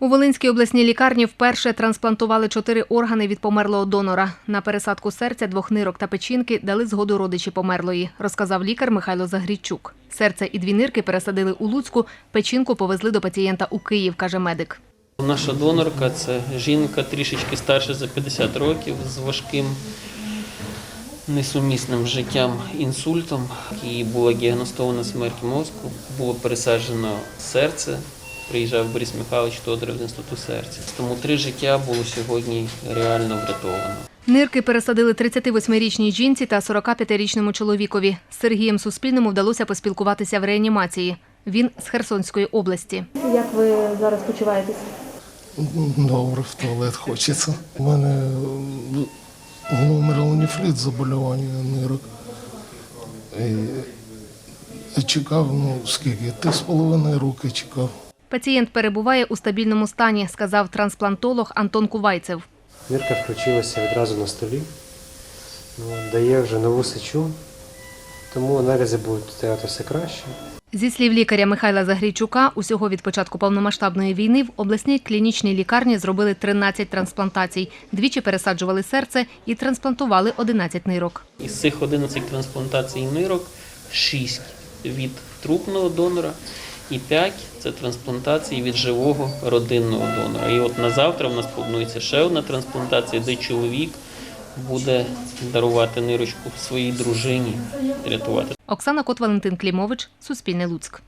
У Волинській обласній лікарні вперше трансплантували чотири органи від померлого донора. На пересадку серця, двох нирок та печінки дали згоду родичі померлої, розказав лікар Михайло Загрічук. Серце і дві нирки пересадили у Луцьку, печінку повезли до пацієнта у Київ, каже медик. Наша донорка це жінка трішечки старша за 50 років з важким несумісним життям інсультом. Їй була діагностована смерть мозку, було пересаджено серце. Приїжджав Борис Михайлович Тодоров з інституту серця. Тому три життя було сьогодні реально врятовано. Нирки пересадили 38-річній жінці та 45-річному чоловікові. З Сергієм Суспільному вдалося поспілкуватися в реанімації. Він з Херсонської області. Як ви зараз почуваєтесь? Добре, в туалет хочеться. У мене гломерулонефрит, заболівання нирок. І, і чекав, ну скільки, три з половиною роки чекав. Пацієнт перебуває у стабільному стані, сказав трансплантолог Антон Кувайцев. Нирка включилася відразу на столі, ну, дає вже нову сечу, тому аналізи будуть стояти все краще. Зі слів лікаря Михайла Загрійчука, усього від початку повномасштабної війни в обласній клінічній лікарні зробили 13 трансплантацій. Двічі пересаджували серце і трансплантували 11 нирок. Із цих 11 трансплантацій нирок 6 від трупного донора і 5 це трансплантації від живого родинного донора. І от на завтра в нас планується ще одна трансплантація, де чоловік буде дарувати нирочку своїй дружині, рятувати. Оксана Кот, Валентин Клімович, Суспільне Луцьк.